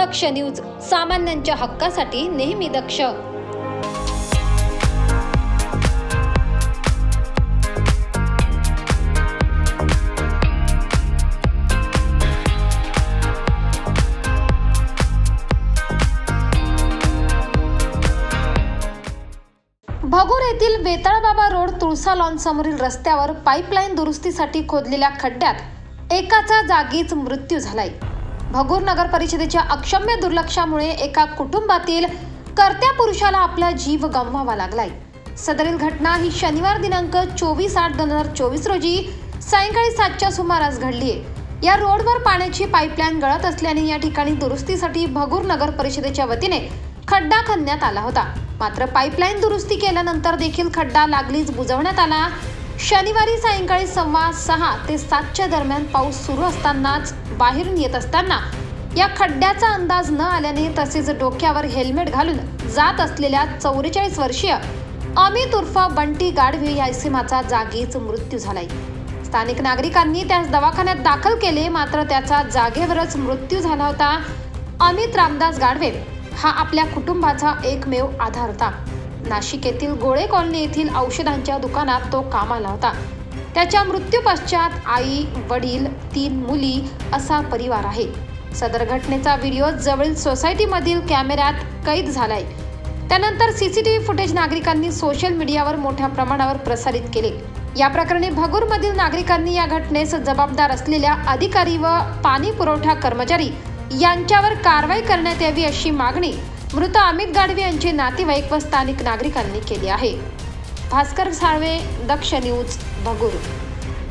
दक्ष news सामान्यांच्या हक्कासाठी नेहमी दक्ष. भगूर येथील बेताळबाबा रोड तुळसा लॉन समोरील रस्त्यावर पाईपलाईन दुरुस्तीसाठी खोदलेल्या खड्ड्यात एकाचा जागीच मृत्यू झालाय. भगूर नगर परिषदेच्या अक्षम्य दुर्लक्षामुळे एका कुटुंबातील कर्त्या पुरुषाला आपला जीव गमवावा लागलाय. सदरील घटना ही शनिवार दिनांक चोवीस आठ दोन हजार चोवीस रोजी सायंकाळी सातच्या सुमारास घडली आहे या रोडवर पाण्याची पाईपलाईन गळत असल्याने या ठिकाणी दुरुस्तीसाठी भगूर नगर परिषदेच्या वतीने खड्डा खणण्यात आला होता. मात्र पाईपलाईन दुरुस्ती केल्यानंतर देखील खड्डा लागलीच बुजवण्यात आला. शनिवारी सायंकाळी सव्वा सहा ते सातच्या दरम्यान पाऊस सुरू असतानाच बाहेरून येत असताना या खड्ड्याचा अंदाज न आल्याने तसेच डोक्यावर हेल्मेट घालून जात असलेल्या चौवेचाळीस वर्षीय अमित उर्फ बंटी गाडवे या इसिमाचा जागीच मृत्यू झालाय. स्थानिक नागरिकांनी त्यास दवाखान्यात दाखल केले मात्र त्याचा जागेवरच मृत्यू झाला होता. अमित रामदास गाडवे हा आपल्या कुटुंबाचा एकमेव आधार होता नाशिक येथील गोळे कॉलनी येथील औषधांच्या दुकानात तो कामाला होता. त्याच्या मृत्यूपश्चात आई वडील तीन मुली असा परिवार आहे. सदर घटनेचा व्हिडिओ जवळील सोसायटीमधील कॅमेऱ्यात कैद झालाय. त्यानंतर सीसीटीव्ही फुटेज नागरिकांनी सोशल मीडियावर मोठ्या प्रमाणावर प्रसारित केले. या प्रकरणी भगूरमधील नागरिकांनी या घटनेस जबाबदार असलेल्या अधिकारी व पाणी पुरवठा कर्मचारी यांच्यावर कारवाई करण्यात यावी अशी मागणी मृत अमित गाडवे यांचे नातेवाईक व स्थानिक नागरिकांनी केली आहे. भास्कर साळवे दक्ष न्यूज भगूर.